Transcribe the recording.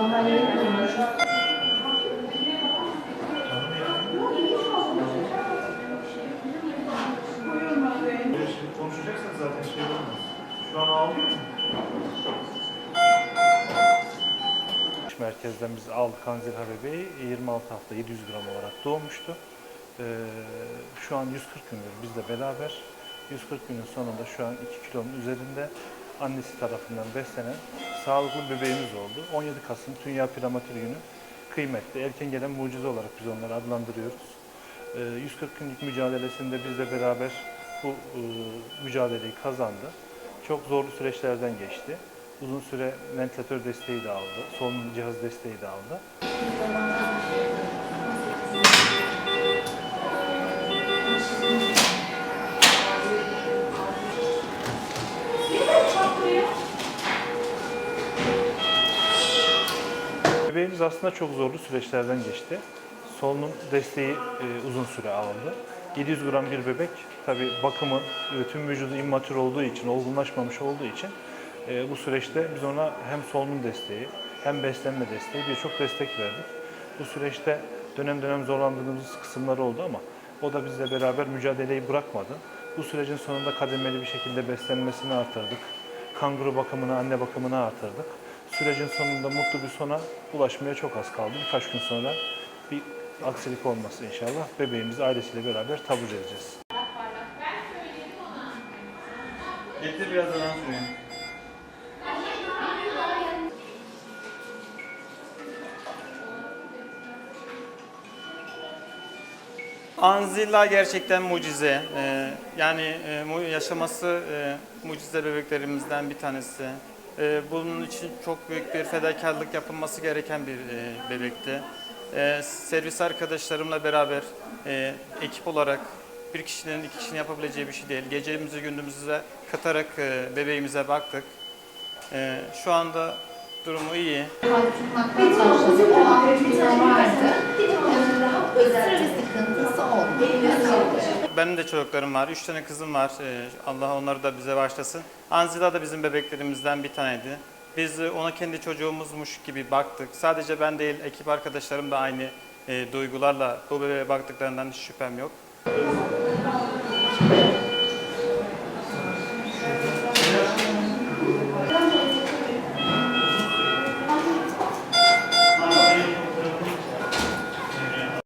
Mahalleye zaten şey olmaz. Şu an ağlıyor mu? merkezden biz aldık Kanzil Habebe'yi 26 hafta 700 gram olarak doğmuştu. Ee, şu an 140 gündür bizle beraber. 140 günün sonunda şu an 2 kilonun üzerinde annesi tarafından beslenen sağlıklı bebeğimiz oldu. 17 Kasım Dünya Prematür Günü kıymetli, erken gelen mucize olarak biz onları adlandırıyoruz. Ee, 140 günlük mücadelesinde bizle beraber bu e, mücadeleyi kazandı. Çok zorlu süreçlerden geçti. Uzun süre ventilatör desteği de aldı, solunum cihaz desteği de aldı. Bebeğimiz aslında çok zorlu süreçlerden geçti. Solunum desteği e, uzun süre aldı. 700 gram bir bebek tabi bakımı e, tüm vücudu immatür olduğu için, olgunlaşmamış olduğu için e, bu süreçte biz ona hem solunum desteği hem beslenme desteği birçok destek verdik. Bu süreçte dönem dönem zorlandığımız kısımlar oldu ama o da bizle beraber mücadeleyi bırakmadı. Bu sürecin sonunda kademeli bir şekilde beslenmesini artırdık. Kanguru bakımını, anne bakımını artırdık. Sürecin sonunda mutlu bir sona ulaşmaya çok az kaldı. Birkaç gün sonra bir aksilik olması inşallah bebeğimizi ailesiyle beraber taburcu edeceğiz. Getir biraz suyu. Anzilla gerçekten mucize. Ee, yani e, yaşaması e, mucize bebeklerimizden bir tanesi. Ee, bunun için çok büyük bir fedakarlık yapılması gereken bir e, bebekti. Ee, servis arkadaşlarımla beraber e, ekip olarak bir kişinin iki kişinin yapabileceği bir şey değil. Gecemizi gündüzümüze katarak e, bebeğimize baktık. Ee, şu anda durumu iyi. Benim de çocuklarım var. Üç tane kızım var. Ee, Allah onları da bize bağışlasın. Anzila da bizim bebeklerimizden bir taneydi. Biz e, ona kendi çocuğumuzmuş gibi baktık. Sadece ben değil, ekip arkadaşlarım da aynı e, duygularla bu bebeğe baktıklarından hiç şüphem yok.